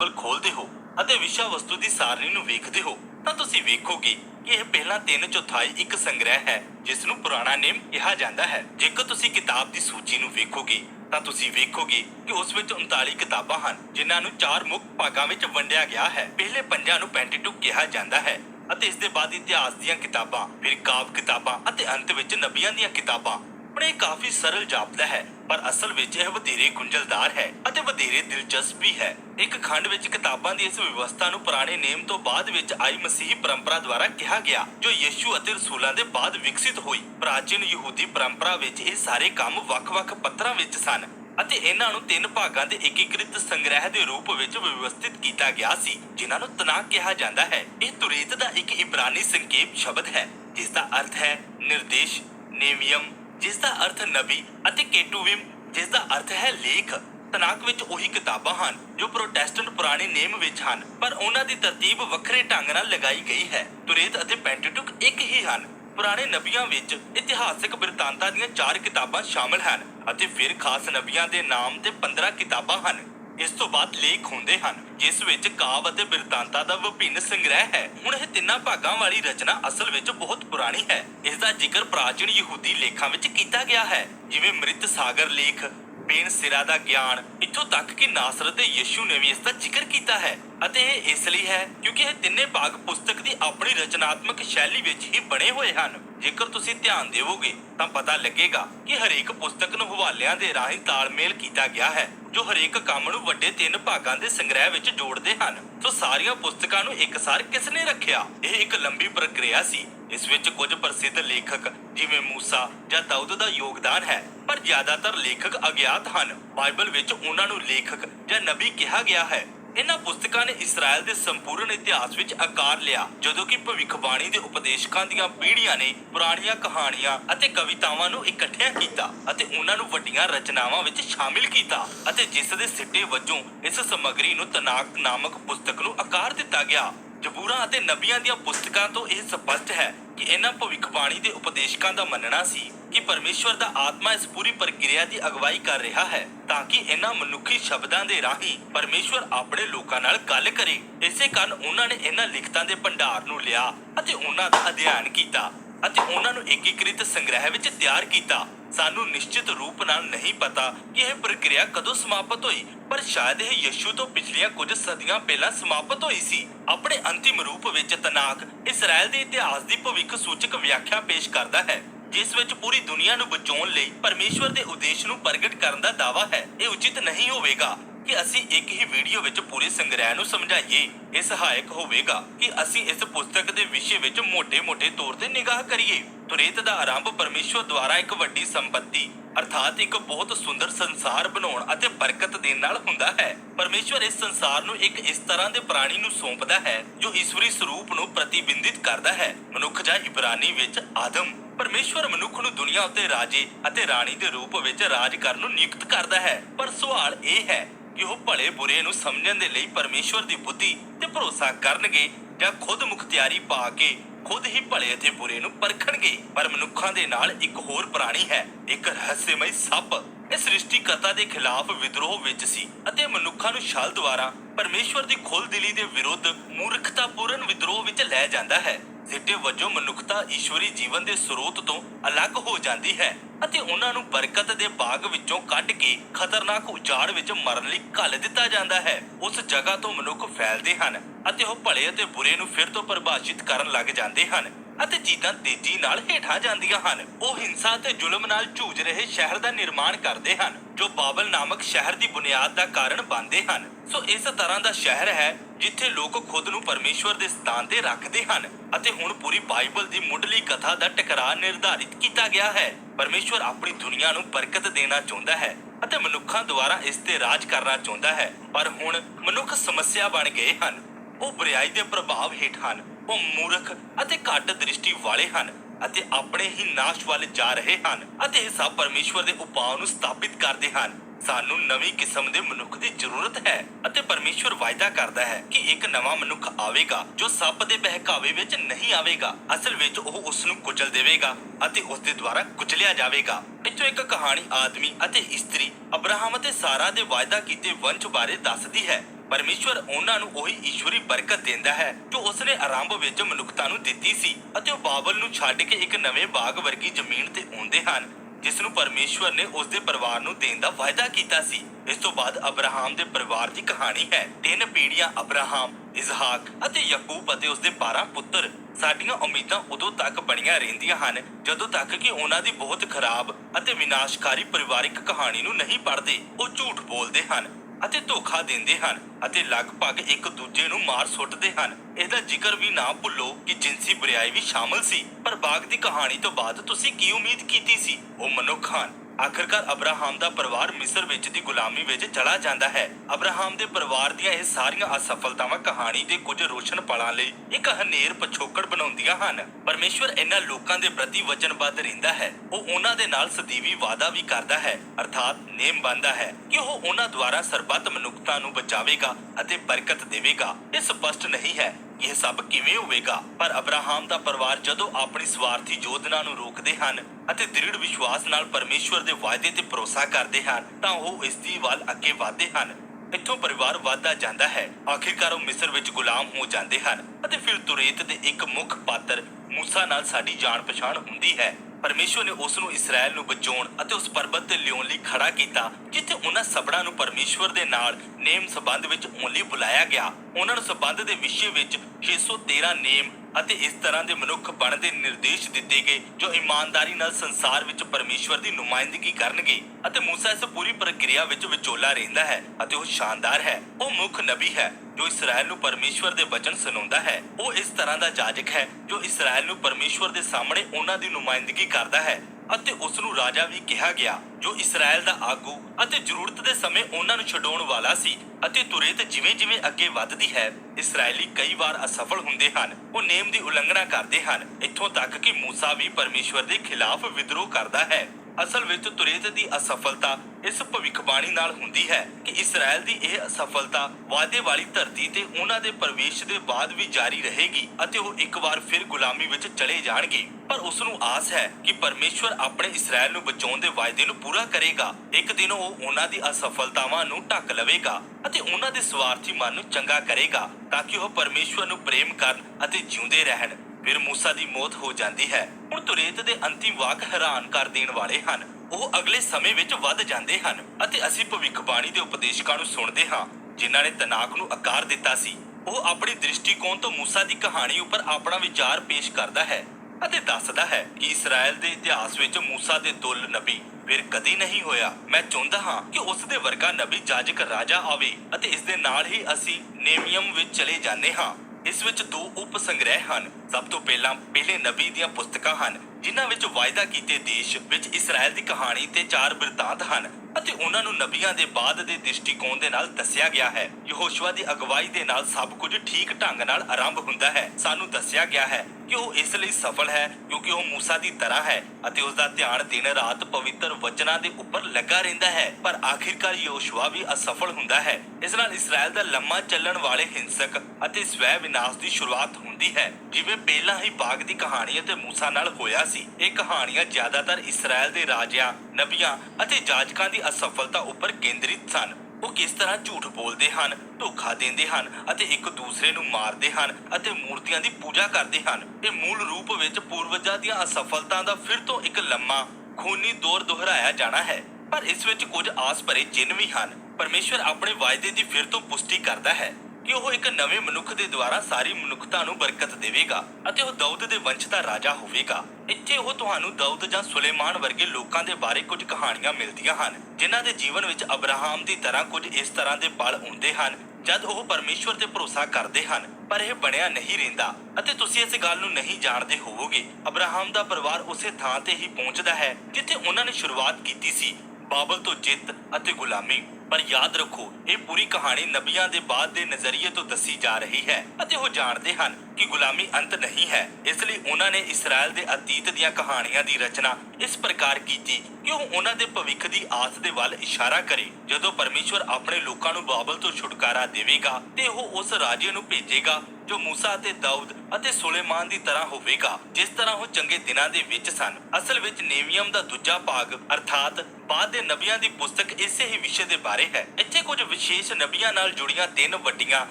ਵੱਲ ਖੋਲਦੇ ਹੋ ਅਤੇ ਵਿਸ਼ਾ ਵਸਤੂ ਦੀ ਸਾਰਣੀ ਨੂੰ ਵੇਖਦੇ ਹੋ, ਤਾਂ ਤੁਸੀਂ ਵੇਖੋਗੇ ਕਿ ਇਹ ਪਹਿਲਾਂ ਤਿੰਨ ਚੌਥਾਈ ਇੱਕ ਸੰਗ੍ਰਹਿ ਹੈ ਜਿਸ ਨੂੰ ਪੁਰਾਣਾ ਨੇਮ ਕਿਹਾ ਜਾਂਦਾ ਹੈ। ਜੇਕਰ ਤੁਸੀਂ ਕਿਤਾਬ ਦੀ ਸੂਚੀ ਨੂੰ ਵੇਖੋਗੇ, ਤਾਂ ਤੁਸੀਂ ਵੇਖੋਗੇ ਕਿ ਉਸ ਵਿੱਚ 39 ਕਿਤਾਬਾਂ ਹਨ, ਜਿਨ੍ਹਾਂ ਨੂੰ ਚਾਰ ਮੁੱਖ ਭਾਗਾਂ ਵਿੱਚ ਵੰਡਿਆ ਗਿਆ ਹੈ। ਪਹਿਲੇ ਪੰਜਾਂ ਨੂੰ ਪੈਂਟੀਟੁਕ ਕਿਹਾ ਜਾਂਦਾ ਹੈ ਅਤੇ ਇਸ ਦੇ ਬਾਅਦ ਇਤਿਹਾਸ ਦੀਆਂ ਕਿਤਾਬਾਂ, ਫਿਰ ਕਾਵ ਕਿਤਾਬਾਂ ਅਤੇ ਅੰਤ ਵਿੱਚ ਨਬੀਆਂ ਦੀਆਂ ਕਿਤਾਬਾਂ। ਆਪਣੇ ਕਾਫੀ ਸਰਲ ਜਾਪਦਾ ਹੈ, ਪਰ ਅਸਲ ਵਿੱਚ ਇਹ ਵਧੇਰੇ ਗੁੰਝਲਦਾਰ ਹੈ ਅਤੇ ਵਧੇਰੇ ਦਿਲਚਸਪ ਵੀ ਹੈ। ਇੱਕ ਖੰਡ ਵਿੱਚ ਕਿਤਾਬਾਂ ਦੀ ਇਸ ਵਿਵਸਥਾ ਨੂੰ ਪੁਰਾਣੇ ਨੇਮ ਤੋਂ ਬਾਅਦ ਵਿੱਚ ਆਈ ਮਸੀਹੀ ਪਰੰਪਰਾ ਦੁਆਰਾ ਕਿਹਾ ਗਿਆ, ਜੋ ਯਿਸੂ ਅਤੇ ਰਸੂਲਾਂ ਦੇ ਬਾਅਦ ਵਿਕਸਿਤ ਹੋਈ। ਪ੍ਰਾਚੀਨ ਯਹੂਦੀ ਪਰੰਪਰਾ ਵਿੱਚ ਇਹ ਸਾਰੇ ਕੰਮ ਵੱਖ-ਵੱਖ ਪੱਤਰਾਂ ਵਿੱਚ ਸਨ ਅਤੇ ਇਹਨਾਂ ਨੂੰ ਤਿੰਨ ਭਾਗਾਂ ਦੇ ਏਕੀਕ੍ਰਿਤ ਸੰਗ੍ਰਹਿ ਦੇ ਰੂਪ ਵਿੱਚ ਵਿਵਸਥਿਤ ਕੀਤਾ ਗਿਆ ਸੀ, ਜਿਨ੍ਹਾਂ ਨੂੰ ਤਨਾਕ ਕਿਹਾ ਜਾਂਦਾ ਹੈ। ਇਹ ਤੁਰੇਤ ਦਾ ਇੱਕ ਇਬਰਾਨੀ ਸੰਖੇਪ ਸ਼ਬਦ ਹੈ, ਜਿਸ ਦਾ ਅਰਥ ਹੈ ਨਿਰਦੇਸ਼ ਨੇਮੀਅਮ ਜਿਸ ਦਾ ਅਰਥ ਨਬੀ ਅਤੇ ਕੇਟੂਵਿਮ ਜਿਸ ਦਾ ਅਰਥ ਹੈ ਲੇਖ ਤਨਾਕ ਵਿੱਚ ਉਹੀ ਕਿਤਾਬਾਂ ਹਨ, ਜੋ ਪ੍ਰੋਟੈਸਟੈਂਟ ਪੁਰਾਣੇ ਨੇਮ ਵਿੱਚ ਹਨ, ਪਰ ਉਹਨਾਂ ਦੀ ਤਰਤੀਬ ਵੱਖਰੇ ਢੰਗ ਨਾਲ ਲਗਾਈ ਗਈ ਹੈ। ਤੁਰੇਤ ਅਤੇ ਪੈਂਟੇਟੁਕ ਇੱਕ ਹੀ ਹਨ। ਪੁਰਾਣੇ ਨਬੀਆਂ ਵਿੱਚ ਇਤਿਹਾਸਕ ਬਿਰਤਾਂਤਾਂ ਦੀਆਂ ਚਾਰ ਕਿਤਾਬਾਂ ਸ਼ਾਮਲ ਹਨ ਅਤੇ ਫਿਰ ਖਾਸ ਨਬੀਆਂ ਦੇ ਨਾਮ ਤੇ 15 ਕਿਤਾਬਾਂ ਹਨ। ਇਸ ਤੋਂ ਬਾਅਦ ਲੇਖ ਹੁੰਦੇ ਹਨ, ਜਿਸ ਵਿੱਚ ਕਾਵ ਅਤੇ ਬਿਰਤਾਂਤਾਂ ਦਾ ਵਿਭਿੰਨ ਸੰਗ੍ਰਹਿ ਹੈ। ਹੁਣ ਇਹ ਤਿੰਨਾਂ ਭਾਗਾਂ ਵਾਲੀ ਰਚਨਾ ਅਸਲ ਵਿੱਚ ਬਹੁਤ ਪੁਰਾਣੀ ਹੈ। ਇਸ ਦਾ ਜ਼ਿਕਰ ਪ੍ਰਾਚੀਨ ਯਹੂਦੀ ਲੇਖਾਂ ਵਿੱਚ ਕੀਤਾ ਗਿਆ ਹੈ, ਜਿਵੇਂ ਮ੍ਰਿਤ ਸਾਗਰ ਲੇਖ, ਬੇਨ ਸਿਰਾ ਦਾ ਗਿਆਨ, ਇੱਥੋਂ ਤੱਕ ਕਿ ਨਾਸਰਤ ਦੇ ਯਿਸੂ ਨੇ ਵੀ ਇਸ ਦਾ ਜ਼ਿਕਰ ਕੀਤਾ ਹੈ। ਅਤੇ ਇਹ ਇਸ ਲਈ ਹੈ ਕਿਉਂਕਿ ਇਹ ਤਿੰਨੇ ਭਾਗ ਪੁਸਤਕ ਦੀ ਆਪਣੀ ਰਚਨਾਤਮਕ ਸ਼ੈਲੀ ਵਿੱਚ ਹੀ ਬਣੇ ਹੋਏ ਹਨ। ਜੇਕਰ ਤੁਸੀਂ ਧਿਆਨ ਦੇਵੋਗੇ, ਤਾਂ ਪਤਾ ਲੱਗੇਗਾ ਕਿ ਹਰੇਕ ਪੁਸਤਕ ਨੂੰ ਹਵਾਲਿਆਂ ਦੇ ਰਾਹੀਂ ਤਾਲਮੇਲ ਕੀਤਾ ਗਿਆ ਹੈ, ਜੋ ਹਰੇਕ ਕੰਮ ਨੂੰ ਵੱਡੇ ਤਿੰਨ ਭਾਗਾਂ ਦੇ ਸੰਗ੍ਰਹਿ ਵਿੱਚ ਜੋੜਦੇ ਹਨ। ਸੋ ਸਾਰੀਆਂ ਪੁਸਤਕਾਂ ਨੂੰ ਇੱਕਸਾਰ ਕਿਸ ਨੇ ਰੱਖਿਆ? ਇਹ ਇੱਕ ਲੰਬੀ ਪ੍ਰਕਿਰਿਆ ਸੀ, ਇਸ ਵਿੱਚ ਕੁਝ ਪ੍ਰਸਿੱਧ ਲੇਖਕ ਜਿਵੇਂ ਮੂਸਾ ਜਾਂ ਦਾਊਦ ਦਾ ਯੋਗਦਾਨ ਹੈ, ਪਰ ਜ਼ਿਆਦਾਤਰ ਲੇਖਕ ਅਗਿਆਤ ਹਨ। ਬਾਈਬਲ ਵਿੱਚ ਉਹਨਾਂ ਨੂੰ ਲੇਖਕ ਜਾਂ ਨਬੀ ਕਿਹਾ ਗਿਆ ਹੈ। ਇਹਨਾਂ ਪੁਸਤਕਾਂ ਨੇ ਇਸਰਾਇਲ ਦੇ ਸੰਪੂਰਨ ਇਤਿਹਾਸ ਵਿੱਚ ਆਕਾਰ ਲਿਆ, ਜਦੋਂ ਕਿ ਭਵਿੱਖਬਾਣੀ ਦੇ ਉਪਦੇਸ਼ਕਾਂ ਦੀਆਂ ਪੀੜ੍ਹੀਆਂ ਨੇ ਪੁਰਾਣੀਆਂ ਕਹਾਣੀਆਂ ਅਤੇ ਕਵਿਤਾਵਾਂ ਨੂੰ ਇਕੱਠਿਆਂ ਕੀਤਾ ਅਤੇ ਉਹਨਾਂ ਨੂੰ ਵੱਡੀਆਂ ਰਚਨਾਵਾਂ ਵਿੱਚ ਸ਼ਾਮਿਲ ਕੀਤਾ ਅਤੇ ਜਿਸ ਦੇ ਸਿੱਟੇ ਵਜੋਂ ਇਸ ਸਮੱਗਰੀ ਨੂੰ ਤਨਾਕ ਨਾਮਕ ਪੁਸਤਕ ਨੂੰ ਆਕਾਰ ਦਿੱਤਾ ਗਿਆ। ਜ਼ਬੂਰਾਂ ਅਤੇ ਨਬੀਆਂ ਦੀਆਂ ਪੁਸਤਕਾਂ ਤੋਂ ਇਹ ਸਪਸ਼ਟ ਹੈ ਕਿ ਇਹਨਾਂ ਭਵਿੱਖਬਾਣੀ ਦੇ ਉਪਦੇਸ਼ਕਾਂ ਦਾ ਮੰਨਣਾ ਸੀ ਕਿ ਪਰਮੇਸ਼ਵਰ ਦਾ ਆਤਮਾ ਇਸ ਪੂਰੀ ਪ੍ਰਕਿਰਿਆ ਦੀ ਅਗਵਾਈ ਕਰ ਰਿਹਾ ਹੈ ਤਾਂ ਕਿ ਇਹਨਾਂ ਮਨੁੱਖੀ ਸ਼ਬਦਾਂ ਦੇ ਰਾਹੀਂ ਪਰਮੇਸ਼ਵਰ ਆਪਣੇ ਲੋਕਾਂ ਨਾਲ ਗੱਲ ਕਰੇ। ਇਸੇ ਕਾਰਨ ਉਹਨਾਂ ਨੇ ਇਹਨਾਂ ਲਿਖਤਾਂ ਦੇ ਭੰਡਾਰ ਨੂੰ ਲਿਆ ਅਤੇ ਉਹਨਾਂ ਦਾ ਅਧਿਐਨ ਕੀਤਾ ਅਤੇ ਉਹਨਾਂ ਨੂੰ ਏਕੀਕ੍ਰਿਤ ਸੰਗ੍ਰਹਿ ਵਿੱਚ ਤਿਆਰ ਕੀਤਾ। ਸਾਨੂੰ ਨਿਸ਼ਚਿਤ ਰੂਪ ਨਾਲ ਨਹੀਂ ਪਤਾ ਕਿ ਇਹ ਪ੍ਰਕਿਰਿਆ ਕਦੋਂ ਸਮਾਪਤ ਹੋਈ, ਪਰ ਸ਼ਾਇਦ ਇਹ ਯਿਸੂ ਤੋਂ ਪਿਛਲੀਆਂ ਕੁਝ ਸਦੀਆਂ ਪਹਿਲਾਂ ਸਮਾਪਤ ਹੋਈ ਸੀ। ਆਪਣੇ ਅੰਤਿਮ ਰੂਪ ਵਿੱਚ ਤਨਾਕ ਇਸਰਾਇਲ ਦੇ ਇਤਿਹਾਸ ਦੀ ਭਵਿੱਖ ਸੂਚਕ ਵਿਆਖਿਆ ਪੇਸ਼ ਕਰਦਾ ਹੈ। ਜਿਸ ਵਿੱਚ ਪੂਰੀ ਦੁਨੀਆ ਨੂੰ ਬਚਾਉਣ ਲਈ ਪਰਮੇਸ਼ਵਰ ਦੇ ਉਦੇਸ਼ ਨੂੰ ਪ੍ਰਗਟ ਕਰਨ ਦਾ ਦਾਵਾ ਹੈ। ਇਹ ਉਚਿਤ ਨਹੀਂ ਹੋਵੇਗਾ ਕਿ ਅਸੀਂ ਇੱਕ ਹੀ ਵੀਡੀਓ ਵਿੱਚ ਪੂਰੇ ਸੰਗ੍ਰਹਿ ਨੂੰ ਸਮਝਾਈਏ। ਇਹ ਸਹਾਇਕ ਹੋਵੇਗਾ ਕਿ ਅਸੀਂ ਇਸ ਪੁਸਤਕ ਦੇ ਵਿਸ਼ੇ ਵਿੱਚ ਮੋٹے-ਮੋٹے ਤੌਰ ਤੇ ਨਿਗਾਹ ਕਰੀਏ। ਤੁਰੇਤ ਦਾ ਆਰੰਭ ਪਰਮੇਸ਼ਵਰ ਦੁਆਰਾ ਇੱਕ ਵੱਡੀ ਸੰਪਤੀ, ਅਰਥਾਤ ਇੱਕ ਬਹੁਤ ਸੁੰਦਰ ਸੰਸਾਰ ਬਣਾਉਣ ਅਤੇ ਬਰਕਤ ਦੇਣ ਨਾਲ ਹੁੰਦਾ ਹੈ। ਪਰਮੇਸ਼ਵਰ ਇਸ ਸੰਸਾਰ ਨੂੰ ਇੱਕ ਇਸ ਤਰ੍ਹਾਂ ਦੇ ਪ੍ਰਾਣੀ ਨੂੰ ਸੌਂਪਦਾ ਹੈ, ਜੋ ਈਸ਼ਵਰੀ ਸਰੂਪ ਨੂੰ ਪ੍ਰਤੀਬਿੰਦਿਤ ਕਰਦਾ ਹੈ। ਮਨੁੱਖ ਜਾਂ ਇਬਰਾਨੀ ਵਿੱਚ ਆਦਮ। ਪਰਮੇਸ਼ਵਰ ਮਨੁੱਖ ਨੂੰ ਦੁਨੀਆ ਉੱਤੇ ਰਾਜੇ ਅਤੇ ਰਾਣੀ ਦੇ ਰੂਪ ਵਿੱਚ ਰਾਜ ਕਰਨ ਨੂੰ ਨਿਯੁਕਤ ਕਰਦਾ ਹੈ। ਪਰ ਸਵਾਲ ਇਹ ਹੈ ਕਿ ਉਹ ਭਲੇ ਬੁਰੇ ਨੂੰ ਸਮਝਣ ਦੇ ਲਈ ਪਰਮੇਸ਼ਵਰ ਦੀ ਬੁੱਧੀ ਤੇ ਭਰੋਸਾ ਕਰਨਗੇ ਜਾਂ ਖੁਦ ਮੁਖਤਿਆਰੀ ਪਾ ਕੇ ਖੁਦ ਹੀ ਭਲੇ ਅਤੇ ਬੁਰੇ ਨੂੰ ਪਰਖਣਗੇ? ਪਰ ਮਨੁੱਖਾਂ ਦੇ ਨਾਲ ਇੱਕ ਹੋਰ ਪ੍ਰਾਣੀ ਹੈ, ਇੱਕ ਰਹੱਸਮਈ ਸੱਪ। ਇਹ ਸ੍ਰਿਸ਼ਟੀਕਰਤਾ ਦੇ ਖਿਲਾਫ ਵਿਦਰੋਹ ਵਿੱਚ ਸੀ ਅਤੇ ਮਨੁੱਖਾਂ ਨੂੰ ਛਲ ਦੁਆਰਾ ਪਰਮੇਸ਼ਵਰ ਦੀ ਖੁੱਲ੍ਹਦਿਲੀ ਦੇ ਵਿਰੁੱਧ ਮੂਰਖਤਾਪੂਰਨ ਵਿਦਰੋਹ ਵਿੱਚ ਲੈ ਜਾਂਦਾ ਹੈ। ਸਿੱਟੇ ਵਜੋਂ ਮਨੁੱਖਤਾ ਈਸ਼ਵਰੀ ਜੀਵਨ ਦੇ ਸਰੋਤ ਤੋਂ ਅਲੱਗ ਹੋ ਜਾਂਦੀ ਹੈ ਅਤੇ ਉਹਨਾਂ ਨੂੰ ਬਰਕਤ ਦੇ ਬਾਗ ਵਿੱਚੋਂ ਕੱਢ ਕੇ ਖਤਰਨਾਕ ਉਜਾੜ ਵਿੱਚ ਮਰਨ ਲਈ ਘੱਲ ਦਿੱਤਾ ਜਾਂਦਾ ਹੈ। ਉਸ ਜਗ੍ਹਾ ਤੋਂ ਮਨੁੱਖ ਫੈਲਦੇ ਹਨ ਅਤੇ ਉਹ ਭਲੇ ਅਤੇ ਬੁਰੇ ਨੂੰ ਫਿਰ ਤੋਂ ਪਰਿਭਾਸ਼ਿਤ ਕਰਨ ਲੱਗ ਜਾਂਦੇ ਹਨ ਅਤੇ ਚੀਜ਼ਾਂ ਤੇਜ਼ੀ ਨਾਲ ਹੇਠਾਂ ਜਾਂਦੀਆਂ ਹਨ। ਉਹ ਹਿੰਸਾ ਤੇ ਜ਼ੁਲਮ ਨਾਲ ਜੂਝ ਰਹੇ ਸ਼ਹਿਰ ਦਾ ਨਿਰਮਾਣ ਕਰਦੇ ਹਨ, ਜੋ ਬਾਬਲ ਨਾਮਕ ਸ਼ਹਿਰ ਦੀ ਬੁਨਿਆਦ ਦਾ ਕਾਰਨ ਬਣਦੇ ਹਨ। ਸੋ ਇਸ ਤਰ੍ਹਾਂ ਦਾ ਸ਼ਹਿਰ ਹੈ ਜਿੱਥੇ ਲੋਕ ਖੁਦ ਨੂੰ ਪਰਮੇਸ਼ਵਰ ਦੇ ਸਥਾਨ ਤੇ ਰੱਖਦੇ ਹਨ ਅਤੇ ਹੁਣ ਪੂਰੀ ਬਾਈਬਲ ਦੀ ਮੁੱਢਲੀ ਕਥਾ ਦਾ ਟਕਰਾਅ ਨਿਰਧਾਰਿਤ ਕੀਤਾ ਗਿਆ ਹੈ। ਪਰਮੇਸ਼ਵਰ ਆਪਣੀ ਦੁਨੀਆ ਨੂੰ ਬਰਕਤ ਦੇਣਾ ਚਾਹੁੰਦਾ ਹੈ ਅਤੇ ਮਨੁੱਖਾਂ ਦੁਆਰਾ ਇਸ ਤੇ ਰਾਜ ਕਰਨਾ ਚਾਹੁੰਦਾ ਹੈ। ਪਰ ਹੁਣ ਮਨੁੱਖ ਸਮੱਸਿਆ ਬਣ ਗਏ ਹਨ। ਉਹ ਬੁਰਾਈ ਦੇ ਪ੍ਰਭਾਵ ਹੇਠ ਹਨ। ਉਹ ਮੂਰਖ ਅਤੇ ਘੱਟ ਦ੍ਰਿਸ਼ਟੀ ਵਾਲੇ ਹਨ ਅਤੇ ਆਪਣੇ ਹੀ ਨਾਸ਼ ਵੱਲ ਜਾ ਰਹੇ ਹਨ ਅਤੇ ਇਹ ਸਭ ਪਰਮੇਸ਼ਵਰ ਦੇ ਉਪਾਅ ਨੂੰ ਸਥਾਪਿਤ ਕਰਦੇ ਹਨ। ਸਾਨੂੰ ਨਵੀਂ ਕਿਸਮ ਦੇ ਮਨੁੱਖ ਦੀ ਜ਼ਰੂਰਤ ਹੈ ਅਤੇ ਪਰਮੇਸ਼ਵਰ ਵਾਅਦਾ ਕਰਦਾ ਹੈ ਕਿ ਇੱਕ ਨਵਾਂ ਮਨੁੱਖ ਆਵੇਗਾ ਜੋ ਸੱਪ ਦੇ ਬਹਿਕਾਵੇ ਵਿੱਚ ਨਹੀਂ ਆਵੇਗਾ। ਅਸਲ ਵਿੱਚ ਉਹ ਉਸ ਨੂੰ ਕੁਚਲ ਦੇਵੇਗਾ ਅਤੇ ਉਸ ਦੇ ਦੁਆਰਾ ਕੁਚਲਿਆ ਜਾਵੇਗਾ। ਇੱਥੋਂ ਇੱਕ ਕਹਾਣੀ ਆਦਮੀ ਅਤੇ ਇਸਤਰੀ ਅਬਰਾਹਮ ਅਤੇ ਸਾਰਾ ਦੇ ਵਾਅਦਾ ਕੀਤੇ ਵੰਸ਼ ਬਾਰੇ ਦੱਸਦੀ ਹੈ। ਪਰਮੇਸ਼ਵਰ ਉਹਨਾਂ ਨੂੰ ਉਹੀ ਈਸ਼ਵਰੀ ਬਰਕਤ ਦਿੰਦਾ ਹੈ ਜੋ ਉਸਨੇ ਆਰੰਭ ਵਿੱਚ ਮਨੁੱਖਤਾ ਨੂੰ ਦਿੱਤੀ ਸੀ ਅਤੇ ਉਹ ਬਾਬਲ ਨੂੰ ਛੱਡ ਕੇ ਇੱਕ ਨਵੇਂ ਬਾਗ ਵਰਗੀ ਜ਼ਮੀਨ ਤੇ ਆਉਂਦੇ ਹਨ। ਜਿਸ ਨੂੰ ਪਰਮੇਸ਼ਵਰ ਨੇ ਉਸ ਦੇ ਪਰਿਵਾਰ ਨੂੰ ਦੇਣ ਦਾ ਵਾਅਦਾ ਕੀਤਾ ਸੀ। ਇਸ ਤੋਂ ਬਾਅਦ ਅਬਰਾਹਾਮ ਦੇ ਪਰਿਵਾਰ ਦੀ ਕਹਾਣੀ ਹੈ। ਤਿੰਨ ਪੀੜ੍ਹੀਆਂ ਅਬਰਾਹਾਮ, ਇਸਹਾਕ ਅਤੇ ਯਾਕੂਬ ਅਤੇ ਉਸ ਦੇ 12 ਪੁੱਤਰ। ਸਾਡੀਆਂ ਉਮੀਦਾਂ ਉਦੋਂ ਤੱਕ ਬਣੀਆਂ ਰਹਿੰਦੀਆਂ ਹਨ, ਜਦੋਂ ਤੱਕ ਕਿ ਉਹਨਾਂ ਦੀ ਬਹੁਤ ਖਰਾਬ ਅਤੇ ਵਿਨਾਸ਼ਕਾਰੀ ਪਰਿਵਾਰਿਕ ਕਹਾਣੀ ਨੂੰ ਨਹੀਂ ਪੜ੍ਹਦੇ। ਉਹ ਝੂਠ ਬੋਲਦੇ ਹਨ। ਅਤੇ ਧੋਖਾ ਦਿੰਦੇ ਹਨ ਅਤੇ ਲਗਭਗ ਇੱਕ ਦੂਜੇ ਨੂੰ ਮਾਰ ਸੁੱਟਦੇ ਹਨ। ਇਹਦਾ ਜ਼ਿਕਰ ਵੀ ਨਾ ਭੁੱਲੋ ਕਿ ਜਿੰਸੀ ਬੁਰਾਈ ਵੀ ਸ਼ਾਮਲ ਸੀ। ਪਰ ਬਾਗ ਦੀ ਕਹਾਣੀ ਤੋਂ ਬਾਅਦ ਤੁਸੀਂ ਕੀ ਉਮੀਦ ਕੀਤੀ ਸੀ? ਉਹ ਮਨੁੱਖ ਹਨ। ਆਖਰਕਾਰ ਅਬਰਾਹਾਮ ਦਾ ਪਰਿਵਾਰ ਮਿਸਰ ਵਿੱਚ ਦੀ ਗੁਲਾਮੀ ਵਿੱਚ ਚਲਾ ਜਾਂਦਾ ਹੈ। ਅਬਰਾਹਾਮ ਦੇ ਪਰਿਵਾਰ ਦੀਆਂ ਇਹ ਸਾਰੀਆਂ ਅਸਫਲਤਾਵਾਂ ਕਹਾਣੀ ਦੇ ਕੁਝ ਰੋਸ਼ਨ ਪਲਾਂ ਲਈ ਇੱਕ ਹਨੇਰ ਪਛੋਕੜ ਬਣਾਉਂਦੀਆਂ ਹਨ। ਪਰਮੇਸ਼ਵਰ ਇਹਨਾਂ ਲੋਕਾਂ ਦੇ ਪ੍ਰਤੀ ਵਚਨਬੱਧ ਰਹਿੰਦਾ ਹੈ। ਉਹ ਉਹਨਾਂ ਦੇ ਨਾਲ ਸਦੀਵੀ ਵਾਅਦਾ ਵੀ ਕਰਦਾ ਹੈ, ਅਰਥਾਤ ਨੇਮ ਬੰਦਾ ਹੈ ਕਿ ਉਹ ਉਹਨਾਂ ਦੁਆਰਾ ਸਰਬੱਤ ਮਨੁੱਖਤਾ ਨੂੰ ਬਚਾਵੇਗਾ ਅਤੇ ਬਰਕਤ ਦੇਵੇਗਾ। ਇਹ ਸਪਸ਼ਟ ਨਹੀਂ ਹੈ ਇਹ ਸਭ ਕਿਵੇਂ ਹੋਵੇਗਾ? ਪਰ ਅਬਰਾਹਾਮ ਦਾ ਪਰਿਵਾਰ ਜਦੋਂ ਆਪਣੀ ਸਵਾਰਥੀ ਯੋਜਨਾ ਨੂੰ ਰੋਕਦੇ ਹਨ ਅਤੇ ਦ੍ਰਿੜ ਵਿਸ਼ਵਾਸ ਨਾਲ ਪਰਮੇਸ਼ਵਰ ਦੇ ਵਾਅਦੇ ਤੇ ਭਰੋਸਾ ਕਰਦੇ ਹਨ, ਤਾਂ ਉਹ ਇਸ ਦੀ ਵੱਲ ਅੱਗੇ ਵਧਦੇ ਹਨ। ਇੱਥੋਂ ਪਰਿਵਾਰ ਵਧਦਾ ਜਾਂਦਾ ਹੈ। ਆਖਿਰਕਾਰ ਉਹ ਮਿਸਰ ਵਿੱਚ ਗੁਲਾਮ ਹੋ ਜਾਂਦੇ ਹਨ ਅਤੇ ਫਿਰ ਤੁਰੇਤ ਦੇ ਇੱਕ ਮੁੱਖ ਪਾਤਰ ਮੂਸਾ ਨਾਲ ਸਾਡੀ ਜਾਣ ਪਛਾਣ ਹੁੰਦੀ ਹੈ। ਪਰਮੇਸ਼ਵਰ ਨੇ ਉਸ ਨੂੰ ਇਸਰਾਇਲ ਨੂੰ ਬਚਾਉਣ ਅਤੇ ਉਸ ਪਰਬਤ ਤੇ ਲਿਆਉਣ ਲਈ ਖੜਾ ਕੀਤਾ, ਜਿੱਥੇ ਉਹਨਾਂ ਸਭਨਾਂ ਨੂੰ ਪਰਮੇਸ਼ਵਰ ਦੇ ਨਾਲ ਨੇਮ ਸੰਬੰਧ ਵਿੱਚ ਆਉਣ ਬੁਲਾਇਆ ਗਿਆ। ਉਹਨਾਂ ਨੂੰ ਸੰਬੰਧ ਦੇ ਵਿਸ਼ੇ ਵਿੱਚ 613 ਨੇਮ ਅਤੇ ਇਸ ਤਰ੍ਹਾਂ ਦੇ ਮਨੁੱਖ ਬਣਨ ਦੇ ਨਿਰਦੇਸ਼ ਦਿੱਤੇ ਗਏ, ਜੋ ਇਮਾਨਦਾਰੀ ਨਾਲ ਸੰਸਾਰ ਵਿੱਚ ਪਰਮੇਸ਼ਵਰ ਦੀ ਨੁਮਾਇੰਦਗੀ ਕਰਨਗੇ ਅਤੇ ਮੂਸਾ ਇਸ ਪੂਰੀ ਪ੍ਰਕਿਰਿਆ ਵਿੱਚ ਵਿਚੋਲਾ ਰਹਿੰਦਾ ਹੈ ਅਤੇ ਉਹ ਸ਼ਾਨਦਾਰ ਹੈ। ਉਹ ਮੁੱਖ ਨਬੀ ਹੈ। ਜੋ ਇਸਰਾਇਲ ਨੂੰ ਪਰਮੇਸ਼ਵਰ ਦੇ ਬਚਨ ਸੁਣਾਉਂਦਾ ਹੈ, ਉਹ ਇਸ ਤਰ੍ਹਾਂ ਦਾ ਜਾਜਕ ਹੈ ਜੋ ਇਸਰਾਇਲ ਨੂੰ ਪਰਮੇਸ਼ਵਰ ਦੇ ਸਾਹਮਣੇ ਉਹਨਾਂ ਦੀ ਨੁਮਾਇੰਦਗੀ ਕਰਦਾ ਹੈ ਅਤੇ ਉਸ ਨੂੰ ਰਾਜਾ ਵੀ ਕਿਹਾ ਗਿਆ, ਜੋ ਇਸਰਾਇਲ ਦਾ ਆਗੂ ਅਤੇ ਜ਼ਰੂਰਤ ਦੇ ਸਮੇਂ ਉਹਨਾਂ ਨੂੰ ਛਡਾਉਣ ਵਾਲਾ ਸੀ ਅਤੇ ਤੁਰੇਤ ਜਿਵੇਂ ਜਿਵੇਂ ਅੱਗੇ ਵੱਧਦੀ ਹੈ, ਇਸਰਾਇਲੀ ਕਈ ਵਾਰ ਅਸਫਲ ਹੁੰਦੇ ਹਨ, ਉਹ ਨੇਮ ਦੀ ਉਲੰਘਣਾ ਕਰਦੇ ਹਨ, ਇੱਥੋਂ ਤੱਕ ਕਿ ਮੂਸਾ ਵੀ ਪਰਮੇਸ਼ਵਰ ਦੇ ਖਿਲਾਫ ਵਿਦਰੋਹ ਕਰਦਾ ਹੈ। ਅਸਲ ਵਿੱਚ ਤੁਰੇਤ ਦੀ ਅਸਫਲਤਾ ਇਸ ਭਵਿੱਖਬਾਣੀ ਨਾਲ ਹੁੰਦੀ ਹੈ ਕਿ ਇਸਰਾਇਲ ਦੀ ਇਹ ਅਸਫਲਤਾ ਵਾਅਦੇ ਵਾਲੀ ਧਰਤੀ ਤੇ ਉਹਨਾਂ ਦੇ ਪ੍ਰਵੇਸ਼ ਦੇ ਬਾਅਦ ਵੀ ਜਾਰੀ ਰਹੇਗੀ ਅਤੇ ਉਹ ਇੱਕ ਵਾਰ ਫਿਰ ਗੁਲਾਮੀ ਵਿੱਚ ਚਲੇ ਜਾਣਗੇ। ਪਰ ਉਸ ਨੂੰ ਆਸ ਹੈ ਕਿ ਪਰਮੇਸ਼ਵਰ ਆਪਣੇ ਇਸਰਾਇਲ ਨੂੰ ਬਚਾਉਣ ਦੇ ਵਾਅਦੇ ਨੂੰ ਪੂਰਾ ਕਰੇਗਾ। ਇੱਕ ਦਿਨ ਉਹ ਉਹਨਾਂ ਦੀ ਅਸਫਲਤਾਵਾਂ ਨੂੰ ਢੱਕ ਲਵੇਗਾ ਅਤੇ ਉਹਨਾਂ ਦੇ ਸਵਾਰਥੀ ਮਨ ਨੂੰ ਚੰਗਾ ਕਰੇਗਾ, ਤਾਂ ਕਿ ਉਹ ਪਰਮੇਸ਼ਵਰ ਨੂੰ ਪ੍ਰੇਮ ਕਰਨ ਅਤੇ ਜਿਉਂਦੇ ਰਹਿਣ। ਫਿਰ ਮੂਸਾ ਦੀ ਮੌਤ ਹੋ ਜਾਂਦੀ ਹੈ। ਹੁਣ ਤੁਰੇਤ ਦੇ ਅੰਤਿਮ ਵਾਕ ਹੈਰਾਨ ਕਰ ਦੇਣ ਵਾਲੇ ਹਨ। ਉਹ ਅਗਲੇ ਸਮੇਂ ਵਿੱਚ ਵੱਧ ਜਾਂਦੇ ਹਨ ਅਤੇ ਅਸੀਂ ਭਵਿੱਖਬਾਣੀ ਦੇ ਉਪਦੇਸ਼ਕਾਂ ਨੂੰ ਸੁਣਦੇ ਹਾਂ, ਜਿਨ੍ਹਾਂ ਨੇ ਤਨਾਕ ਨੂੰ ਆਕਾਰ ਦਿੱਤਾ ਸੀ। ਉਹ ਆਪਣੀ ਦ੍ਰਿਸ਼ਟੀਕੋਣ ਤੋਂ ਮੂਸਾ ਦੀ ਕਹਾਣੀ ਉੱਪਰ ਆਪਣਾ ਵਿਚਾਰ ਪੇਸ਼ ਕਰਦਾ ਹੈ ਅਤੇ ਦੱਸਦਾ ਹੈ ਕਿ ਇਸਰਾਇਲ ਦੇ ਇਤਿਹਾਸ ਵਿੱਚ ਮੂਸਾ ਦੇ ਦੁੱਲ ਨਬੀ ਫਿਰ ਕਦੀ ਨਹੀਂ ਹੋਇਆ। ਮੈਂ ਚਾਹੁੰਦਾ ਹਾਂ ਕਿ ਉਸ ਦੇ ਵਰਗਾ ਨਬੀ ਜਾਜਕ ਰਾਜਾ ਆਵੇ ਅਤੇ ਇਸ ਦੇ ਨਾਲ ਹੀ ਅਸੀਂ ਨੇਮੀਅਮ ਵਿੱਚ ਚਲੇ ਜਾਂਦੇ ਹਾਂ। ਇਸ ਵਿੱਚ ਦੋ ਉਪ ਸੰਗ੍ਰਹਿ ਹਨ। ਸਭ ਤੋਂ ਪਹਿਲਾਂ ਪਹਿਲੇ ਨਬੀ ਦੀਆਂ ਪੁਸਤਕਾਂ ਹਨ, ਜਿਨ੍ਹਾਂ ਵਿੱਚ ਵਾਅਦਾ ਕੀਤੇ ਦੇਸ਼ ਵਿੱਚ ਇਸਰਾਇਲ ਦੀ ਕਹਾਣੀ ਤੇ ਚਾਰ ਬਿਰਤਾਂਤ ਹਨ ਅਤੇ ਉਹਨਾਂ ਨੂੰ ਨਬੀਆਂ ਦੇ ਬਾਅਦ ਦੇ ਦ੍ਰਿਸ਼ਟੀਕੋਣ ਦੇ ਨਾਲ ਦੱਸਿਆ ਗਿਆ ਹੈ। ਯਹੋਸ਼ੂਆ ਦੀ ਅਗਵਾਈ ਦੇ ਨਾਲ ਸਭ ਕੁਝ ਠੀਕ ਢੰਗ ਨਾਲ ਆਰੰਭ ਹੁੰਦਾ ਹੈ। ਸਾਨੂੰ ਦੱਸਿਆ ਗਿਆ ਹੈ ਕਿ ਉਹ ਇਸ ਲਈ ਸਫਲ ਹੈ ਕਿਉਂਕਿ ਉਹ ਮੂਸਾ ਦੀ ਤਰ੍ਹਾਂ ਹੈ ਅਤੇ ਉਸ ਦਾ ਧਿਆਨ ਦਿਨ ਰਾਤ ਪਵਿੱਤਰ ਵਚਨਾਂ ਦੇ ਉੱਪਰ ਲੱਗਾ ਰਹਿੰਦਾ ਹੈ। ਪਰ ਆਖਿਰਕਾਰ ਯਹੋਸ਼ੂਆ ਵੀ ਅਸਫਲ ਹੁੰਦਾ ਹੈ। ਇਸ ਨਾਲ ਇਸਰਾਇਲ ਦਾ ਲੰਮਾ ਚੱਲਣ ਵਾਲੇ ਹਿੰਸਕ ਅਤੇ ਸਵੈ ਵਿਨਾਸ਼ ਦੀ ਸ਼ੁਰੂਆਤ ਹੁੰਦੀ ਹੈ। ਜਿਵੇਂ ਪਹਿਲਾਂ ਹੀ ਬਾਗ ਦੀ ਕਹਾਣੀ ਅਤੇ ਮੂਸਾ ਨਾਲ ਹੋਇਆ ਸੀ। ਇਹ ਕਹਾਣੀਆਂ ਜ਼ਿਆਦਾਤਰ ਇਸਰਾਇਲ ਦੇ ਰਾਜਿਆਂ, ਨਬੀਆਂ ਅਤੇ ਜਾਜਕਾਂ ਦੀ ਅਸਫਲਤਾ ਉੱਪਰ ਕੇਂਦਰਿਤ ਸਨ। ਉਹ ਕਿਸ ਤਰ੍ਹਾਂ ਝੂਠ ਬੋਲਦੇ ਹਨ, ਧੋਖਾ ਦਿੰਦੇ ਹਨ ਅਤੇ ਇੱਕ ਦੂਸਰੇ ਨੂੰ ਮਾਰਦੇ ਹਨ ਅਤੇ ਮੂਰਤੀਆਂ ਦੀ ਪੂਜਾ ਕਰਦੇ ਹਨ। ਇਹ ਮੂਲ ਰੂਪ ਵਿੱਚ ਪੂਰਵਜਾਂ ਦੀਆਂ ਅਸਫਲਤਾ ਦਾ ਫਿਰ ਤੋਂ ਇੱਕ ਲੰਮਾ, ਖੂਨੀ ਦੌਰ ਦੁਹਰਾਇਆ ਜਾਣਾ ਹੈ। ਪਰ ਇਸ ਵਿੱਚ ਕੁਝ ਆਸ ਭਰੇ ਚਿੰਨ੍ਹ ਵੀ ਹਨ। ਪਰਮੇਸ਼ਵਰ ਆਪਣੇ ਵਾਅਦੇ ਦੀ ਫਿਰ ਤੋਂ ਪੁਸ਼ਟੀ ਕਰਦਾ ਹੈ ਕਿ ਉਹ ਇੱਕ ਨਵੇਂ ਮਨੁੱਖ ਦੇ ਦੁਆਰਾ ਸਾਰੀ ਮਨੁੱਖਤਾ ਨੂੰ ਬਰਕਤ ਦੇਵੇਗਾ ਅਤੇ ਉਹ ਦਾਊਦ ਦੇ ਵੰਸ਼ ਦਾ ਰਾਜਾ ਹੋਵੇਗਾ। ਇੱਥੇ ਉਹ ਤੁਹਾਨੂੰ ਦਾਊਦ ਜਾਂ ਸੁਲੇਮਾਨ ਵਰਗੇ ਲੋਕਾਂ ਦੇ ਬਾਰੇ ਕੁਝ ਕਹਾਣੀਆਂ ਮਿਲਦੀਆਂ ਹਨ, ਜਿਨ੍ਹਾਂ ਦੇ ਜੀਵਨ ਵਿੱਚ ਅਬਰਾਹਾਮ ਦੀ ਤਰ੍ਹਾਂ ਕੁਝ ਇਸ ਤਰ੍ਹਾਂ ਦੇ ਪਲ ਹੁੰਦੇ ਹਨ, ਜਦ ਉਹ ਪਰਮੇਸ਼ਵਰ ਤੇ ਭਰੋਸਾ ਕਰਦੇ ਹਨ, ਪਰ ਇਹ ਬਣਿਆ ਨਹੀਂ ਰਹਿੰਦਾ। ਅਤੇ ਤੁਸੀਂ ਇਸ ਗੱਲ ਨੂੰ ਨਹੀਂ ਜਾਣਦੇ ਹੋਵੋਗੇ, ਅਬਰਾਹਾਮ ਦਾ ਪਰਿਵਾਰ ਉਸੇ ਥਾਂ ਤੇ ਹੀ ਪਹੁੰਚਦਾ ਹੈ, ਜਿੱਥੇ ਉਹਨਾਂ ਨੇ ਸ਼ੁਰੂਆਤ ਕੀਤੀ ਸੀ, ਬਾਬਲ ਤੋਂ ਜਿੱਤ ਅਤੇ ਗੁਲਾਮੀ। ਪਰ ਯਾਦ ਰੱਖੋ, ਇਹ ਪੂਰੀ ਕਹਾਣੀ ਨਬੀਆਂ ਦੇ ਬਾਅਦ ਦੇ ਨਜ਼ਰੀਏ ਤੋਂ ਦੱਸੀ ਜਾ ਰਹੀ ਹੈ ਅਤੇ ਉਹ ਜਾਣਦੇ ਹਨ ਕਿ ਗੁਲਾਮੀ ਅੰਤ ਨਹੀਂ ਹੈ। ਇਸ ਲਈ ਉਹਨਾਂ ਨੇ ਇਸਰਾਇਲ ਦੇ ਅਤੀਤ ਦੀਆਂ ਕਹਾਣੀਆਂ ਦੀ ਰਚਨਾ ਇਸ ਪ੍ਰਕਾਰ ਕੀਤੀ ਕਿ ਉਹ ਉਹਨਾਂ ਦੇ ਭਵਿੱਖ ਦੀ ਆਸ ਦੇ ਵੱਲ ਇਸ਼ਾਰਾ ਕਰੇ। ਜਦੋਂ ਪਰਮੇਸ਼ਵਰ ਆਪਣੇ ਲੋਕਾਂ ਨੂੰ ਬਾਬਲ ਤੋਂ ਛੁਟਕਾਰਾ ਦੇਵੇਗਾ ਤੇ ਉਹ ਉਸ ਰਾਜੇ ਨੂੰ ਭੇਜੇਗਾ ਜੋ ਮੂਸਾ ਅਤੇ ਦਾਊਦ ਅਤੇ ਸੁਲੇਮਾਨ ਦੀ ਤਰ੍ਹਾਂ ਹੋਵੇਗਾ, ਜਿਸ ਤਰ੍ਹਾਂ ਉਹ ਚੰਗੇ ਦਿਨਾਂ ਦੇ ਵਿੱਚ ਸਨ। ਅਸਲ ਵਿੱਚ ਨੇਵੀਅਮ ਦਾ ਦੂਜਾ ਭਾਗ, ਅਰਥਾਤ ਬਾਅਦ ਦੇ ਨਬੀਆਂ ਦੀ ਪੁਸਤਕ ਇਸੇ ਹੀ ਵਿਸ਼ੇ ਦੇ ਬਾਰੇ ਹੈ। ਇੱਥੇ ਕੁਝ ਵਿਸ਼ੇਸ਼ ਨਬੀਆਂ ਨਾਲ ਜੁੜੀਆਂ ਤਿੰਨ ਵੱਡੀਆਂ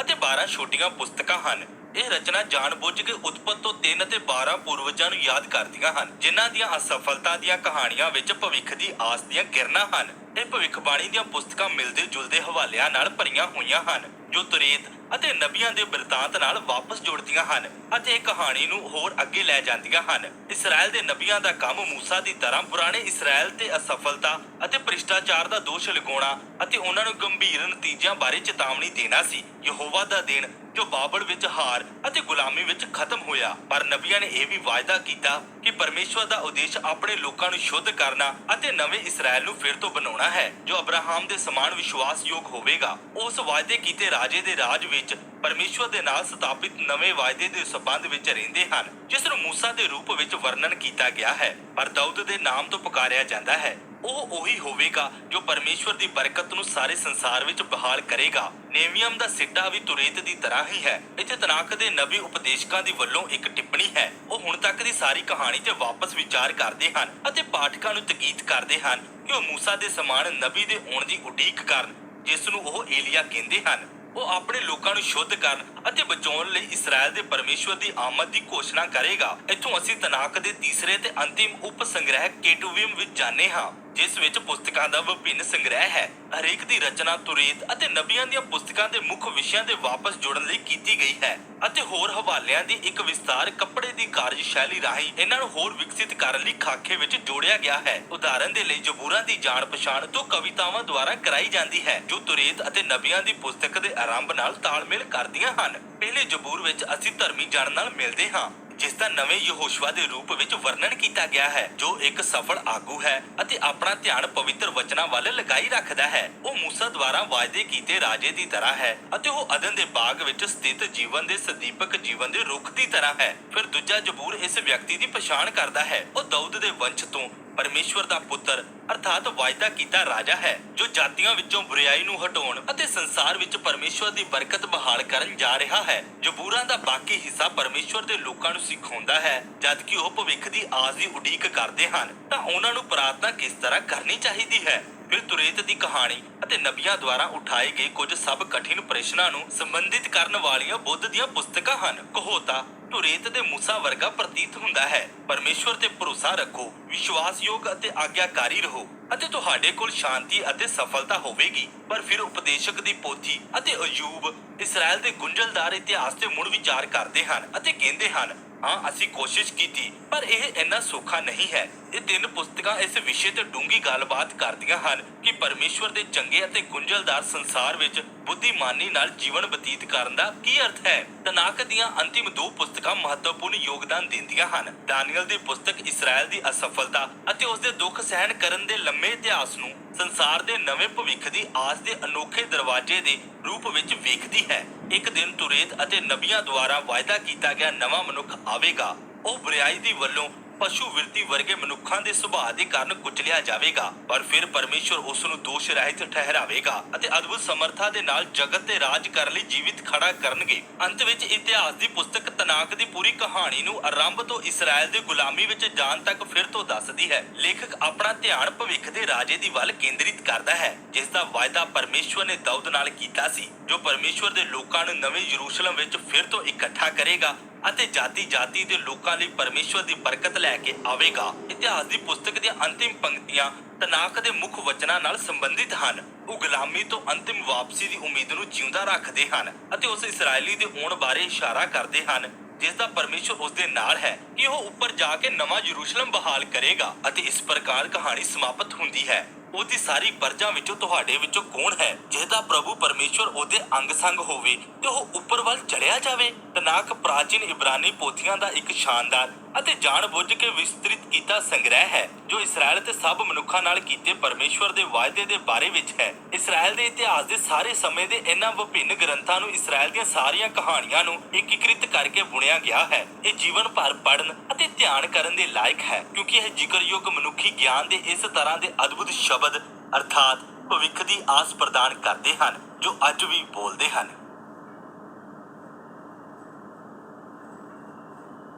ਅਤੇ 12 ਛੋਟੀਆਂ ਪੁਸਤਕਾਂ ਹਨ। ਇਹ ਰਚਨਾ ਜਾਣਬੁੱਝ ਕੇ ਉਤਪਤ ਤੋਂ 3 ਅਤੇ 12 ਪੂਰਵਜਾਂ ਨੂੰ ਯਾਦ ਕਰਦੀਆਂ ਹਨ, ਜਿਨ੍ਹਾਂ ਦੀਆਂ ਅਸਫਲਤਾ ਦੀਆਂ ਕਹਾਣੀਆਂ ਵਿੱਚ ਭਵਿੱਖ ਦੀ ਆਸ ਦੀਆਂ ਕਿਰਨਾਂ ਹਨ। ਇਹ ਭਵਿੱਖਬਾਣੀ ਦੀਆਂ ਪੁਸਤਕਾਂ ਮਿਲਦੇ ਜੁਲਦੇ ਹਵਾਲਿਆਂ ਨਾਲ ਭਰੀਆਂ ਹੋਈਆਂ ਹਨ, ਜੋ ਤੁਰੇਤ ਅਤੇ ਨਬੀਆਂ ਦੇ ਬਿਰਤਾਂਤ ਨਾਲ ਵਾਪਸ ਜੁੜਦੀਆਂ ਹਨ ਅਤੇ ਕਹਾਣੀ ਨੂੰ ਹੋਰ ਅੱਗੇ ਲੈ ਜਾਂਦੀਆਂ ਹਨ। ਇਸਰਾਇਲ ਦੇ ਨਬੀਆਂ ਦਾ ਕੰਮ ਮੂਸਾ ਦੀ ਤਰ੍ਹਾਂ ਪੁਰਾਣੇ ਇਸਰਾਇਲ ਤੇ ਅਸਫਲਤਾ ਅਤੇ ਭ੍ਰਿਸ਼ਟਾਚਾਰ ਦਾ ਦੋਸ਼ ਲਗਾਉਣਾ ਅਤੇ ਉਹਨਾਂ ਨੂੰ ਗੰਭੀਰ ਨਤੀਜਿਆਂ ਬਾਰੇ ਚੇਤਾਵਨੀ ਦੇਣਾ ਸੀ। ਯਹੋਵਾ ਦਾ ਦਿਨ ਜੋ ਬਾਬਲ ਵਿੱਚ ਹਾਰ ਅਤੇ ਗੁਲਾਮੀ ਵਿੱਚ ਖਤਮ ਹੋਇਆ। ਪਰ ਨਬੀਆਂ ਨੇ ਇਹ ਵੀ ਵਾਅਦਾ ਕੀਤਾ ਕਿ ਪਰਮੇਸ਼ਵਰ ਦਾ ਉਦੇਸ਼ ਆਪਣੇ ਲੋਕਾਂ ਨੂੰ ਸ਼ੁੱਧ ਕਰਨਾ ਅਤੇ ਨਵੇਂ ਇਸਰਾਇਲ ਨੂੰ ਫਿਰ ਤੋਂ ਬਣਾਉਣਾ ਹੈ, ਜੋ ਅਬਰਾਹਮ ਦੇ ਸਮਾਨ ਵਿਸ਼ਵਾਸਯੋਗ ਹੋਵੇਗਾ। ਉਸ ਵਾਅਦੇ ਕੀਤੇ ਰਾਜੇ ਦੇ ਰਾਜ ਵਿੱਚ ਪਰਮੇਸ਼ਵਰ ਦੇ ਨਾਲ ਸਥਾਪਿਤ ਨਵੇਂ ਵਾਅਦੇ ਦੇ ਸਬੰਧ ਵਿੱਚ ਰਹਿੰਦੇ ਹਨ, ਜਿਸ ਨੂੰ ਮੂਸਾ ਦੇ ਰੂਪ ਵਿੱਚ ਵਰਣਨ ਕੀਤਾ ਗਿਆ ਹੈ। ਪਰ ਦਾਊਦ ਦੇ ਨਾਮ ਤੋਂ ਪੁਕਾਰਿਆ ਜਾਂਦਾ ਹੈ ਉਹ ਉਹੀ ਹੋਵੇਗਾ ਜੋ ਪਰਮੇਸ਼ਵਰ ਦੀ ਬਰਕਤ ਨੂੰ ਸਾਰੇ ਸੰਸਾਰ ਵਿੱਚ ਬਹਾਲ ਕਰੇਗਾ। ਨੇਵੀਅਮ ਦਾ ਸਿੱਟਾ ਵੀ ਤੁਰੇਤ ਦੀ ਤਰ੍ਹਾਂ ਹੀ ਹੈ। ਇੱਥੇ ਤਨਾਕ ਦੇ ਨਬੀ ਉਪਦੇਸ਼ਕਾਂ ਦੀ ਵੱਲੋਂ ਇੱਕ ਟਿੱਪਣੀ ਹੈ। ਉਹ ਹੁਣ ਤੱਕ ਦੀ ਸਾਰੀ ਕਹਾਣੀ ਤੇ ਵਾਪਸ ਵਿਚਾਰ ਕਰਦੇ ਹਨ ਅਤੇ ਪਾਠਕਾਂ ਨੂੰ ਤਕੀਦ ਕਰਦੇ ਹਨ ਕਿ ਉਹ ਮੂਸਾ ਦੇ ਸਮਾਨ ਨਬੀ ਦੇ ਆਉਣ ਦੀ ਉਡੀਕ ਕਰਨ, ਜਿਸ ਨੂੰ ਉਹ ਏਲੀਆ ਕਹਿੰਦੇ ਹਨ। ਉਹ ਆਪਣੇ ਲੋਕਾਂ ਨੂੰ ਸ਼ੁੱਧ ਕਰਨ ਅਤੇ ਬਚਾਉਣ ਲਈ ਇਸਰਾਇਲ ਦੇ ਪਰਮੇਸ਼ਵਰ ਦੀ ਆਮਦ ਦੀ ਘੋਸ਼ਣਾ ਕਰੇਗਾ। ਇੱਥੋਂ ਅਸੀਂ ਤਨਾਕ ਦੇ ਤੀਸਰੇ ਤੇ ਅੰਤਿਮ ਉਪ ਸੰਗ੍ਰਹਿ ਕੇਟੂਵਿਮ ਵਿੱਚ ਜਾਣੇ ਹਾਂ। ਜਿਸ ਵਿੱਚ ਪੁਸਤਕਾਂ ਦਾ ਵਿਭਿੰਨ ਸੰਗ੍ਰਹਿ ਹੈ। ਹਰੇਕ ਦੀ ਰਚਨਾ ਤੁਰੇਤ ਅਤੇ ਨਬੀਆਂ ਦੀਆਂ ਪੁਸਤਕਾਂ ਦੇ ਮੁੱਖ ਵਿਸ਼ਿਆਂ ਦੇ ਵਾਪਸ ਜੋੜਨ ਲਈ ਕੀਤੀ ਗਈ ਹੈ ਅਤੇ ਹੋਰ ਹਵਾਲਿਆਂ ਦੀ ਇੱਕ ਵਿਸਤਾਰ ਕੱਪੜੇ ਦੀ ਕਾਰਜਸ਼ੈਲੀ ਰਾਹੀਂ ਇਹਨਾਂ ਨੂੰ ਹੋਰ ਵਿਕਸਿਤ ਕਰਨ ਲਈ ਖਾਕੇ ਵਿੱਚ ਜੋੜਿਆ ਗਿਆ ਹੈ। ਉਦਾਹਰਨ ਦੇ ਲਈ ਜਬੂਰਾਂ ਦੀ ਜਾਣ ਪਛਾਣ ਤੋਂ ਕਵਿਤਾਵਾਂ ਦੁਆਰਾ ਕਰਾਈ ਜਾਂਦੀ ਹੈ, ਜੋ ਤੁਰੇਤ ਅਤੇ ਨਬੀਆਂ ਦੀ ਪੁਸਤਕ ਦੇ ਆਰੰਭ ਨਾਲ ਤਾਲਮੇਲ ਕਰਦੀਆਂ ਹਨ। ਪਹਿਲੇ ਜਬੂਰ ਵਿੱਚ ਅਸੀਂ ਧਰਮੀ ਜਨ ਨਾਲ ਮਿਲਦੇ ਹਾਂ। ਜਿਸ ਦਾ ਨਵੇਂ ਯਹੋਸ਼ੂਆ ਦੇ ਰੂਪ ਵਿੱਚ ਵਰਣਨ ਕੀਤਾ ਗਿਆ ਹੈ, ਜੋ ਇੱਕ ਸਫਲ ਆਗੂ ਹੈ ਅਤੇ ਆਪਣਾ ਧਿਆਨ ਪਵਿੱਤਰ ਵਚਨਾਂ ਵੱਲ ਲਗਾਈ ਰੱਖਦਾ ਹੈ। ਉਹ ਮੂਸਾ ਦੁਆਰਾ ਵਾਅਦੇ ਕੀਤੇ ਰਾਜੇ ਦੀ ਤਰ੍ਹਾਂ ਹੈ ਅਤੇ ਉਹ ਅਦਨ ਦੇ ਬਾਗ ਵਿੱਚ ਸਥਿਤ ਜੀਵਨ ਦੇ ਸਦੀਪਕ ਜੀਵਨ ਦੇ ਰੁੱਖ ਦੀ ਤਰ੍ਹਾਂ ਹੈ। ਫਿਰ ਦੂਜਾ ਜਬੂਰ ਇਸ ਵਿਅਕਤੀ ਦੀ ਪਛਾਣ ਕਰਦਾ ਹੈ। ਉਹ ਦਾਊਦ ਦੇ ਵੰਸ਼ ਤੋਂ ਪਰਮੇਸ਼ਵਰ ਦਾ ਪੁੱਤਰ, ਅਰਥਾਤ ਵਾਅਦਾ ਕੀਤਾ ਰਾਜਾ ਹੈ, ਜੋ ਜਾਤੀਆਂ ਵਿੱਚੋਂ ਬੁਰੀਾਈ ਨੂੰ ਹਟਾਉਣ ਅਤੇ ਸੰਸਾਰ ਵਿੱਚ ਪਰਮੇਸ਼ਵਰ ਦੀ ਬਰਕਤ ਬਹਾਲ ਕਰਨ ਜਾ ਰਿਹਾ ਹੈ। ਜਬੂਰਾਂ ਦਾ ਬਾਕੀ ਹਿੱਸਾ ਪਰਮੇਸ਼ਵਰ ਦੇ ਲੋਕਾਂ ਨੂੰ ਸਿਖਾਉਂਦਾ ਹੈ ਜਦ ਕਿ ਉਹ ਭਵਿੱਖ ਦੀ ਆਸ ਦੀ ਉਡੀਕ ਕਰਦੇ ਹਨ। ਤਾਂ ਉਹਨਾਂ ਨੂੰ ਪ੍ਰਾਰਥਨਾ ਕਿਸ ਤਰ੍ਹਾਂ ਕਰਨੀ ਚਾਹੀਦੀ ਹੈ? ਫਿਰ ਤੁਰੇਤ ਦੀ ਕਹਾਣੀ ਅਤੇ ਨਬੀਆਂ ਦੁਆਰਾ ਉਠਾਏ ਗਏ ਕੁਝ ਸਭ ਕਠਿਨ ਪ੍ਰਸ਼ਨਾਂ ਨੂੰ ਸੰਬੰਧਿਤ ਕਰਨ ਵਾਲੀਆਂ ਬੁੱਧ ਦੀਆਂ ਪੁਸਤਕਾਂ ਹਨ। ਕਹੋਤਾ, ਤੁਰੇਤ ਦੇ ਮੂਸਾ ਵਰਗਾ ਪ੍ਰਤੀਤ ਹੁੰਦਾ ਹੈ। ਪਰਮੇਸ਼ਵਰ ਤੇ ਭਰੋਸਾ ਰੱਖੋ, ਵਿਸ਼ਵਾਸਯੋਗ ਅਤੇ ਆਗਿਆਕਾਰੀ ਰਹੋ ਅਤੇ ਤੁਹਾਡੇ ਕੋਲ ਸ਼ਾਂਤੀ ਅਤੇ ਸਫਲਤਾ ਹੋਵੇਗੀ। ਪਰ ਫਿਰ ਉਪਦੇਸ਼ਕ ਦੀ ਪੋਥੀ ਅਤੇ ਅਯੂਬ ਇਸਰਾਇਲ ਦੇ ਗੁੰਝਲਦਾਰ ਇਤਿਹਾਸ ਤੇ ਮੁੜ ਵਿਚਾਰ ਕਰਦੇ ਹਨ ਅਤੇ ਕਹਿੰਦੇ ਹਨ ਹਾਂ, ਅਸੀਂ ਕੋਸ਼ਿਸ਼ ਕੀਤੀ, ਪਰ ਇਹ ਇੰਨਾ ਸੌਖਾ ਨਹੀਂ ਹੈ। ਇਹ ਤਿੰਨ ਪੁਸਤਕਾਂ ਇਸ ਵਿਸ਼ੇ ਤੇ ਡੂੰਗੀ ਗੱਲਬਾਤ ਕਰਦੀਆਂ ਹਨ ਕਿ ਪਰਮੇਸ਼ਵਰ ਦੇ ਚੰਗੇ ਅਤੇ ਗੁੰਝਲਦਾਰ ਸੰਸਾਰ ਵਿੱਚ ਬੁੱਧੀਮਾਨੀ ਨਾਲ ਜੀਵਨ ਬਤੀਤ ਕਰਨ ਦਾ ਕੀ ਅਰਥ ਹੈ? ਤਨਾਕ ਦੀਆਂ ਅੰਤਿਮ ਦੋ ਪੁਸਤਕਾਂ ਮਹੱਤਵਪੂਰਨ ਯੋਗਦਾਨ ਦਿੰਦੀਆਂ ਹਨ। ਦਾਨੀਅਲ ਦੀ ਪੁਸਤਕ ਇਸਰਾਇਲ ਦੀ ਅਸਫਲਤਾ ਅਤੇ ਉਸ ਦੇ ਦੁੱਖ ਸਹਿਣ ਕਰਨ ਦੇ ਲੰਮੇ ਇਤਿਹਾਸ ਨੂੰ ਸੰਸਾਰ ਦੇ ਨਵੇਂ ਭਵਿੱਖ ਦੀ ਆਸ ਦੇ ਅਨੋਖੇ ਦਰਵਾਜ਼ੇ ਦੇ ਰੂਪ ਵਿੱਚ ਵੇਖਦੀ ਹੈ। ਇੱਕ ਦਿਨ ਤੁਰੇਤ ਅਤੇ ਨਬੀਆਂ ਦੁਆਰਾ ਵਾਅਦਾ ਕੀਤਾ ਗਿਆ ਨਵਾਂ ਮਨੁੱਖ ਆਵੇਗਾ, ਉਹ ਬਰਿਆਈ ਦੀ ਵੱਲੋਂ ਪਸ਼ੂ ਵਿਰਤੀ ਵਰਗੇ ਮਨੁੱਖਾਂ ਦੇ ਸੁਭਾਅ ਦੇ ਕਾਰਨ ਕੁਚਲਿਆ ਜਾਵੇਗਾ, ਪਰ ਫਿਰ ਪਰਮੇਸ਼ਵਰ ਉਸ ਨੂੰ ਦੋਸ਼ ਰਹਿਤ ਠਹਿਰਾਵੇਗਾ ਅਤੇ ਅਦਭੁਤ ਸਮਰਥਾ ਦੇ ਨਾਲ ਜਗਤ ਤੇ ਰਾਜ ਕਰਨ ਲਈ ਜੀਵਿਤ ਖੜਾ ਕਰਨਗੇ। ਅੰਤ ਵਿੱਚ ਇਤਿਹਾਸ ਦੀ ਪੁਸਤਕ ਤਨਾਕ ਦੀ ਪੂਰੀ ਕਹਾਣੀ ਨੂੰ ਆਰੰਭ ਤੋਂ ਇਸਰਾਇਲ ਦੇ ਗੁਲਾਮੀ ਵਿੱਚ ਜਾਣ ਤੱਕ ਫਿਰ ਤੋਂ ਦੱਸਦੀ ਹੈ। ਲੇਖਕ ਆਪਣਾ ਧਿਆਨ ਭਵਿੱਖ ਦੇ ਰਾਜੇ ਦੀ ਵੱਲ ਕੇਂਦਰਿਤ ਕਰਦਾ ਹੈ, ਜਿਸ ਦਾ ਵਾਅਦਾ ਪਰਮੇਸ਼ਵਰ ਨੇ ਦਾਊਦ ਨਾਲ ਕੀਤਾ ਸੀ, ਜੋ ਪਰਮੇਸ਼ਵਰ ਦੇ ਲੋਕਾਂ ਨੂੰ ਨਵੇਂ ਯਰੂਸ਼ਲਮ ਵਿੱਚ ਫਿਰ ਤੋਂ ਇਕੱਠਾ ਕਰੇਗਾ। ਅਤੇ ਜਾਤੀ ਜਾਤੀ ਦੇ ਲੋਕਾਂ ਲਈ ਪਰਮੇਸ਼ਵਰ ਦੀ ਬਰਕਤ ਲੈ ਕੇ ਆਵੇਗਾ। ਇਤਿਹਾਸ ਦੀ ਪੁਸਤਕ ਦੀਆਂ ਅੰਤਿਮ ਪੰਕਤੀਆਂ ਤਨਾਕ ਦੇ ਮੁੱਖ ਵਚਨਾਂ ਨਾਲ ਸੰਬੰਧਿਤ ਹਨ। ਉਹ ਗੁਲਾਮੀ ਤੋਂ ਅੰਤਿਮ ਵਾਪਸੀ ਦੀ ਉਮੀਦ ਨੂੰ ਜਿਉਂਦਾ ਰੱਖਦੇ ਹਨ ਅਤੇ ਉਸ ਇਸرائیਲੀ ਦੇ ਆਉਣ ਬਾਰੇ ਇਸ਼ਾਰਾ ਕਰਦੇ ਹਨ, ਜਿਸ ਦਾ ਪਰਮੇਸ਼ਰ ਉਸ ਦੇ ਨਾਲ ਹੈ ਕਿ ਉਹ ਉੱਪਰ ਜਾ ਕੇ ਨਵਾਂ ਯਰੂਸ਼ਲਮ ਬਹਾਲ ਕਰੇਗਾ ਅਤੇ ਇਸ ਪ੍ਰਕਾਰ ਕਹਾਣੀ ਸਮਾਪਤ ਹੁੰਦੀ ਹੈ। ਉਹਦੀ ਸਾਰੀ ਪਰਜਾਂ ਵਿੱਚੋਂ ਤੁਹਾਡੇ ਵਿੱਚੋਂ ਕੌਣ ਹੈ? ਜਿਹਦਾ ਪ੍ਰਭੂ ਪਰਮੇਸ਼ਵਰ ਉਹਦੇ ਅੰਗ ਸੰਗ ਹੋਵੇ ਤੇ ਉਹ ਉੱਪਰ ਵੱਲ ਚੜਿਆ ਜਾਵੇ। ਤਨਾਕ ਪ੍ਰਾਚੀਨ ਇਬਰਾਨੀ ਪੋਥੀਆਂ ਦਾ ਇੱਕ ਸ਼ਾਨਦਾਰ ਅਤੇ ਜਾਣਬੁੱਝ ਕੇ ਵਿਸਤ੍ਰਿਤ ਕੀਤਾ ਸੰਗ੍ਰਹਿ ਹੈ, ਜੋ ਇਸਰਾਇਲ ਤੇ ਸਭ ਮਨੁੱਖਾਂ ਨਾਲ ਕੀਤੇ ਪਰਮੇਸ਼ਵਰ ਦੇ ਵਾਅਦੇ ਦੇ ਬਾਰੇ ਵਿੱਚ ਹੈ। ਇਸਰਾਇਲ ਦੇ ਇਤਿਹਾਸ ਦੇ ਸਾਰੇ ਸਮੇਂ ਦੇ ਇਹਨਾਂ ਵਿਭਿੰਨ ਗ੍ਰੰਥਾਂ ਨੂੰ ਇਸਰਾਇਲ ਦੀਆਂ ਸਾਰੀਆਂ ਕਹਾਣੀਆਂ ਨੂੰ ਏਕੀਕ੍ਰਿਤ ਕਰਕੇ ਬੁਣਿਆ ਗਿਆ ਹੈ। ਇਹ ਜੀਵਨ ਭਰ ਪੜਨ ਅਤੇ ਧਿਆਨ ਕਰਨ ਦੇ ਲਾਇਕ ਹੈ, ਕਿਉਂਕਿ ਇਹ ਜ਼ਿਕਰਯੋਗ ਮਨੁੱਖੀ ਗਿਆਨ ਦੇ ਇਸ ਤਰ੍ਹਾਂ ਦੇ ਅਦਭੁਤ ਸ਼ਬਦ ਸ਼ਬਦ ਅਰਥਾਤ ਭਵਿੱਖ ਦੀ ਆਸ ਪ੍ਰਦਾਨ ਕਰਦੇ ਹਨ ਜੋ ਅੱਜ ਵੀ ਬੋਲਦੇ ਹਨ।